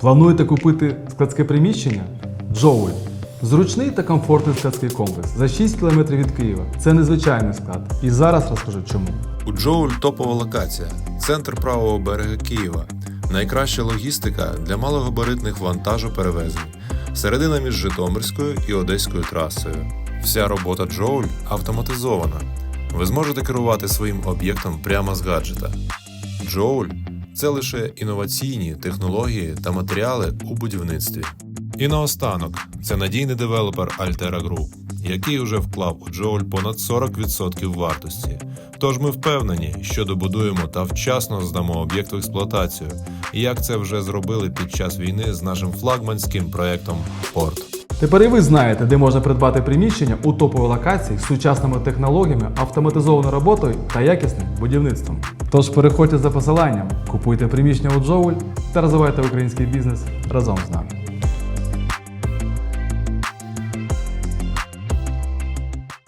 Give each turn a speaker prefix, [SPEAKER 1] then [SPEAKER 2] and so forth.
[SPEAKER 1] Плануєте купити складське приміщення? Джоуль. Зручний та комфортний складський комплекс за 6 км від Києва. Це незвичайний склад. І зараз розкажу чому.
[SPEAKER 2] У Джоуль топова локація, центр правого берега Києва, найкраща логістика для малогабаритних вантажоперевезень, середина між Житомирською і Одеською трасою. Вся робота Джоуль автоматизована. Ви зможете керувати своїм об'єктом прямо з гаджета. Джоуль це лише інноваційні технології та матеріали у будівництві. І наостанок, це надійний девелопер Altera Group, який уже вклав у Джоуль понад 40% вартості. Тож ми впевнені, що добудуємо та вчасно здамо об'єкт в експлуатацію, як це вже зробили під час війни з нашим флагманським проектом Порт.
[SPEAKER 1] Тепер і ви знаєте, де можна придбати приміщення у топовій локації з сучасними технологіями, автоматизованою роботою та якісним будівництвом. Тож переходьте за посиланням, купуйте приміщення у Джоуль та розвивайте український бізнес разом з нами.